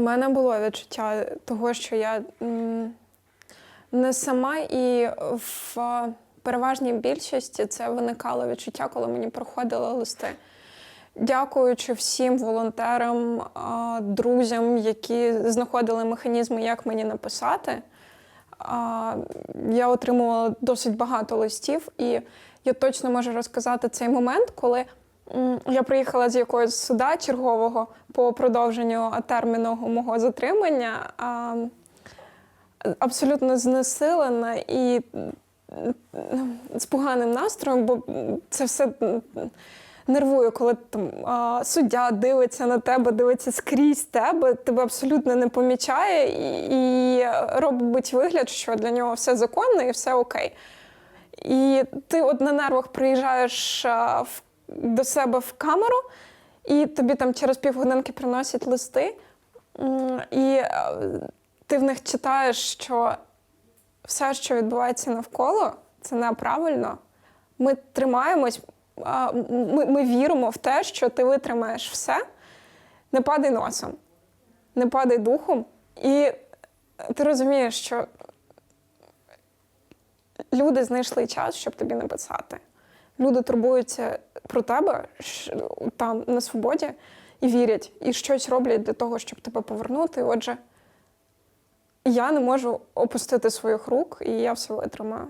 У мене було відчуття того, що я не сама, і в переважній більшості це виникало відчуття, коли мені проходили листи. Дякуючи всім волонтерам, друзям, які знаходили механізми, як мені написати, я отримувала досить багато листів, і я точно можу розказати цей момент, коли я приїхала з якогось суда чергового по продовженню терміну мого затримання. Абсолютно знесилена і з поганим настроєм, бо це все нервує, коли там суддя дивиться на тебе, дивиться скрізь тебе, тебе абсолютно не помічає і, робить вигляд, що для нього все законно і все окей. І ти от на нервах приїжджаєш в, до себе в камеру, і тобі там через півгодинки приносять листи, і е, ти в них читаєш, що все, що відбувається навколо, це неправильно. Ми тримаємось, ми, ми віримо в те, що ти витримаєш все. Не падай носом, не падай духом. І ти розумієш, що люди знайшли час, щоб тобі написати. Люди турбуються про тебе там на свободі і вірять, і щось роблять для того, щоб тебе повернути. Отже, я не можу опустити своїх рук, і я все витримаю.